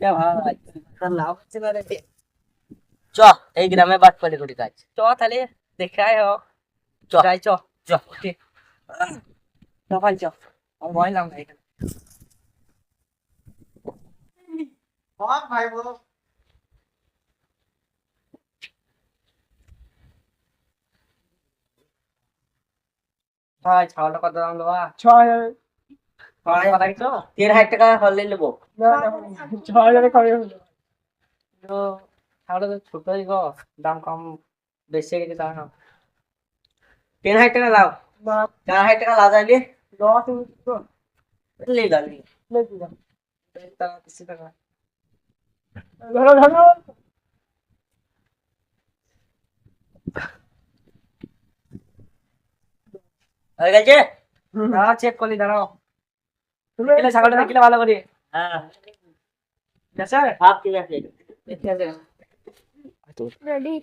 এটা ভাই তার লাভ হচ্ছে না রে চ এই গ্রামে বাট পালি করি কাজ চ তাহলে দেখে আয় হোক চ। যাই চ চ ঠিক চ ভাই চ আমার ভয় লাগ না এখানে ভাই ছাগলটা কত দাম দেওয়া ছয় তিন হাজার টাকা হলে নেব। না, হাজারে কমে হলো। ছাগলটা তো ছোটই গো দাম কম বেশি গেছে না। তিন হাজার টাকা লাও চার হাজার টাকা লাও তাহলে। তো ধরো ধরো। হয়ে গেছে? দাঁড়াও চেক করলি দাঁড়াও। কিলে ছাগলটা দেখিলে ভালো করে। হ্যাঁ। ঠিক আছে? সব ঠিক আছে। ঠিক আছে। রেডি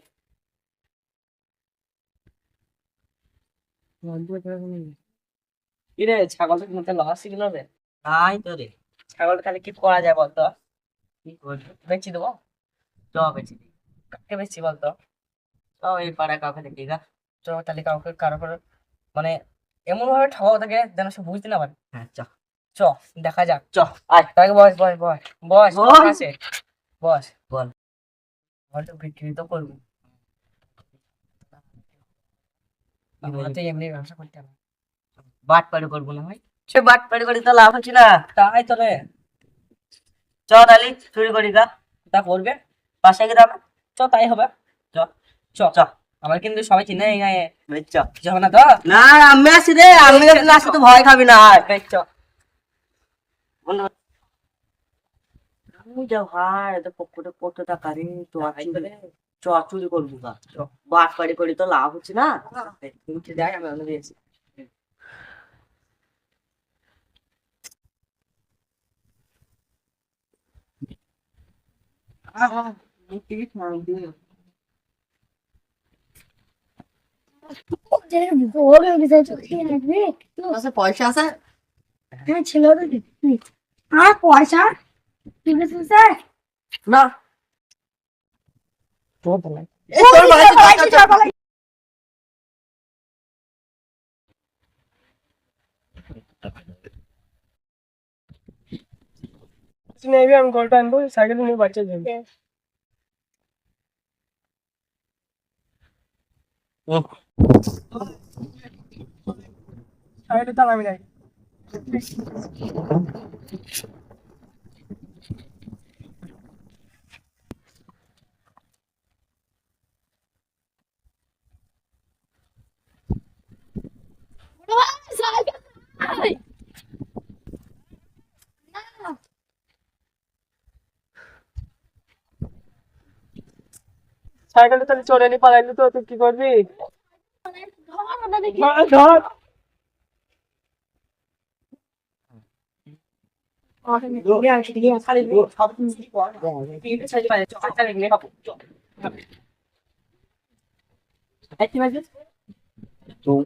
কি ছাগলটা কিনতে লস ছিল রে তাই তো রে। ছাগলটা তাহলে কি করা যায় বলতো? কি করবি বেচি দেবো? চ দিই কাকে বেচি বলতো? চ এই পাড়া কাউকে দেখি গা তো তাহলে কাউকে কারও মানে এমন ভাবে ঠকাও থাকে যেন সে বুঝতে না পারে। হ্যাঁ চ। চ দেখা যাক। চ আয়। তাকে বস বস বস বস বল। আছে। বস। বল। বলটা বিক্রি তো করব। আমরা তো এমনি ব্যবসা করতে হবে। বাট পাড়ি করব না ভাই। সে বাট পাড়ি করি তো লাভ হচ্ছে না। তাই তো রে। চ তাহলে চুরি করি গা। তা করবে। পাশে গ্রামে চ তাই হবে। চ। চ। চ। আমার কিন্তু সবাই চিনে গায়ে। চ। না তো। না আমি আসি রে। আমি যদি না আসি তো ভয় খাবি না। আয়। চ আমি যা ভাই তো পকেটে কত টাকা রে তো আছি তো রে। চ চুরি করব চ। বাট পাড়ি করি তো লাভ হচ্ছে না। দেখ আমি অন্য দিয়েছি আচ্ছা পয়সা আছে? হ্যাঁ ছিল আর পয়সা? ঠিক আছে স্যার? না। আমি গোলটা আনব সাইকেল নিয়ে বাচ্চা যাবে সাইকেলে তার আমি নাই সাইকেলটা তাহলে চলে নি পালাইলি তো তুই কি করবি? ধর, ধর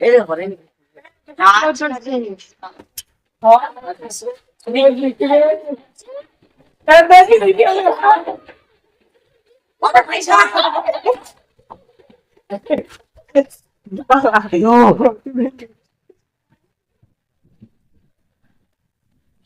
এই রে ঘরে নি।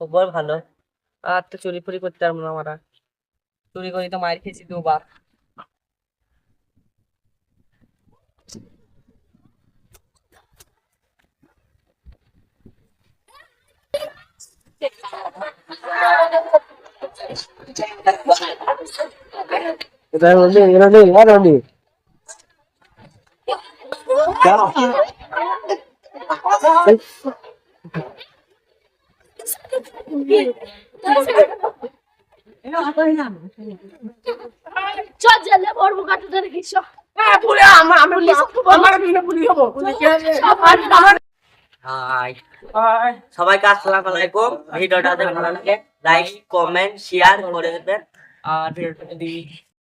খবর ভালো। আর তো চুরি ফুরি করতে পারব না আমরা। চুরি করি তো মার খেয়েছি দুবার। এটা বলবি এটা নেই আর আমি চল জেলে পড়ব হ্যাঁ সবাইকে আসসালামু আলাইকুম। ভিডিওটাতে ভালো লাগে লাইক কমেন্ট শেয়ার করে দেবেন। আর ভিডিওটা